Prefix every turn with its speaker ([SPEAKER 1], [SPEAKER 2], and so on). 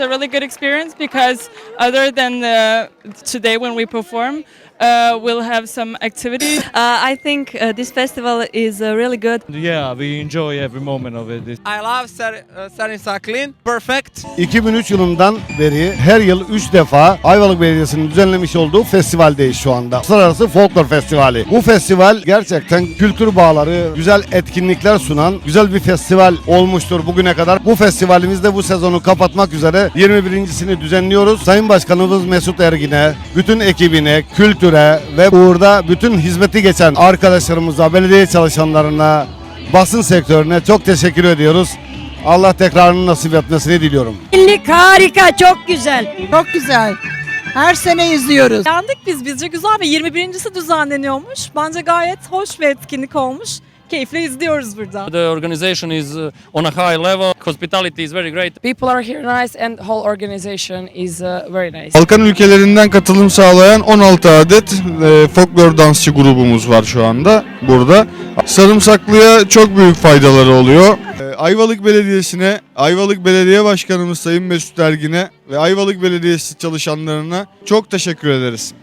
[SPEAKER 1] a really good experience because other than the, today when we perform, uh, we'll have some activities.
[SPEAKER 2] Uh, I think uh, this festival is uh, really good.
[SPEAKER 3] Yeah, we enjoy every moment of it.
[SPEAKER 4] I love Ser uh, Serin Saklin. Perfect.
[SPEAKER 5] 2003 yılından beri her yıl 3 defa Ayvalık Belediyesi'nin düzenlemiş olduğu festivaldeyiz şu anda. Uluslararası Folklor Festivali. Bu festival gerçekten kültür bağları, güzel etkinlikler sunan güzel bir festival olmuştur bugüne kadar. Bu festivalimizde bu sezonu kapatmak üzere 21.sini düzenliyoruz. Sayın Başkanımız Mesut Ergin'e, bütün ekibine, kültüre ve burada bütün hizmeti geçen arkadaşlarımıza, belediye çalışanlarına, basın sektörüne çok teşekkür ediyoruz. Allah tekrarını nasip etmesini diliyorum.
[SPEAKER 6] Etkinlik harika, çok güzel.
[SPEAKER 7] Çok güzel. Her sene izliyoruz.
[SPEAKER 8] Beğendik biz bizce güzel ve 21.si düzenleniyormuş. Bence gayet hoş bir etkinlik olmuş. Keyifle izliyoruz burada.
[SPEAKER 9] The organization is uh, on a high level. Hospitality is very great.
[SPEAKER 10] People are here nice and whole organization is uh, very nice.
[SPEAKER 11] Balkan ülkelerinden katılım sağlayan 16 adet e, folklor dansçı grubumuz var şu anda burada. Sarımsaklı'ya çok büyük faydaları oluyor. E, Ayvalık Belediyesi'ne, Ayvalık Belediye Başkanımız Sayın Mesut Ergin'e ve Ayvalık Belediyesi çalışanlarına çok teşekkür ederiz.